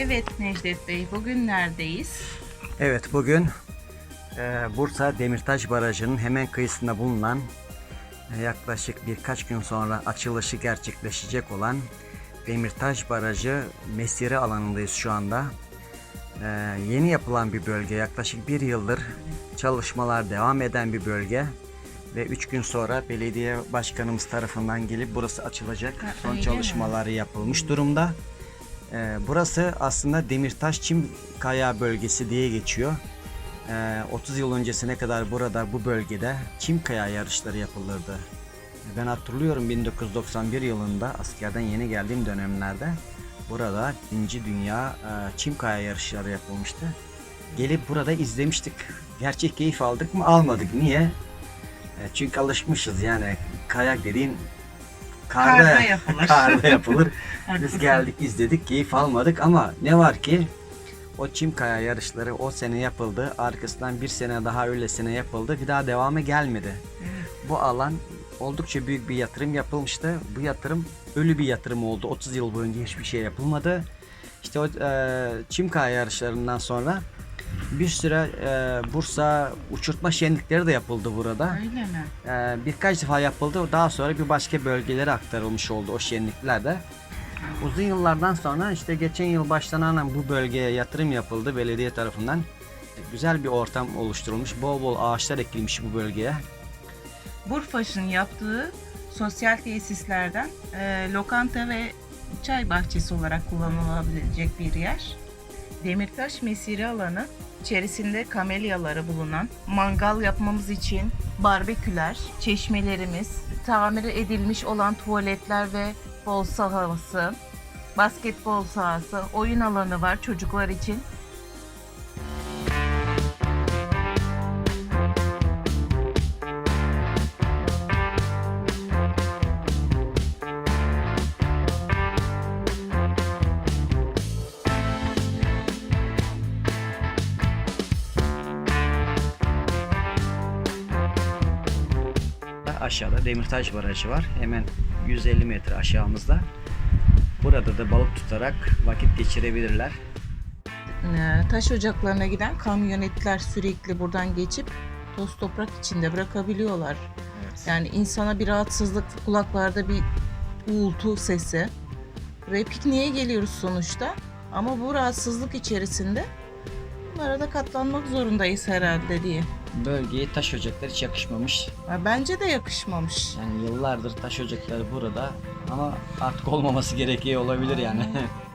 Evet Necdet Bey, bugün neredeyiz? Evet bugün e, Bursa Demirtaş Barajı'nın hemen kıyısında bulunan e, yaklaşık birkaç gün sonra açılışı gerçekleşecek olan Demirtaş Barajı mesire alanındayız şu anda. E, yeni yapılan bir bölge yaklaşık bir yıldır çalışmalar devam eden bir bölge ve 3 gün sonra belediye başkanımız tarafından gelip burası açılacak. Ha, Son mi? çalışmaları yapılmış durumda. Ee, burası aslında Demirtaş Çim Kaya bölgesi diye geçiyor. Ee, 30 yıl öncesine kadar burada bu bölgede çim kaya yarışları yapılırdı. Ben hatırlıyorum 1991 yılında askerden yeni geldiğim dönemlerde burada 2. Dünya e, çim kaya yarışları yapılmıştı. Gelip burada izlemiştik. Gerçek keyif aldık mı? Almadık. Niye? E, çünkü alışmışız yani kayak dediğin karda, Karda yapılır. karda yapılır. Biz geldik izledik keyif almadık ama ne var ki o çim kaya yarışları o sene yapıldı. Arkasından bir sene daha öylesine yapıldı. Bir daha devamı gelmedi. Bu alan oldukça büyük bir yatırım yapılmıştı. Bu yatırım ölü bir yatırım oldu. 30 yıl boyunca hiçbir şey yapılmadı. İşte o e, çim kaya yarışlarından sonra bir süre e, Bursa uçurtma şenlikleri de yapıldı burada. Öyle mi? Ee, birkaç defa yapıldı. Daha sonra bir başka bölgelere aktarılmış oldu o şenliklerde. Uzun yıllardan sonra işte geçen yıl başlanan bu bölgeye yatırım yapıldı belediye tarafından. Güzel bir ortam oluşturulmuş. Bol bol ağaçlar ekilmiş bu bölgeye. Burfaş'ın yaptığı sosyal tesislerden e, lokanta ve çay bahçesi olarak kullanılabilecek bir yer. Demirtaş mesire alanı içerisinde kamelyaları bulunan, mangal yapmamız için barbeküler, çeşmelerimiz, tamir edilmiş olan tuvaletler ve bol sahası, basketbol sahası, oyun alanı var çocuklar için. Aşağıda Demirtaş Barajı var. Hemen 150 metre aşağımızda. Burada da balık tutarak vakit geçirebilirler. Ee, taş ocaklarına giden kamyonetler sürekli buradan geçip toz toprak içinde bırakabiliyorlar. Evet. Yani insana bir rahatsızlık, kulaklarda bir uğultu sesi. Buraya pikniğe geliyoruz sonuçta. Ama bu rahatsızlık içerisinde bunlara da katlanmak zorundayız herhalde diye. Bölgeye taş ocakları hiç yakışmamış. Ya Bence de yakışmamış. Yani yıllardır taş ocakları burada ama artık olmaması gerekiyor olabilir yani.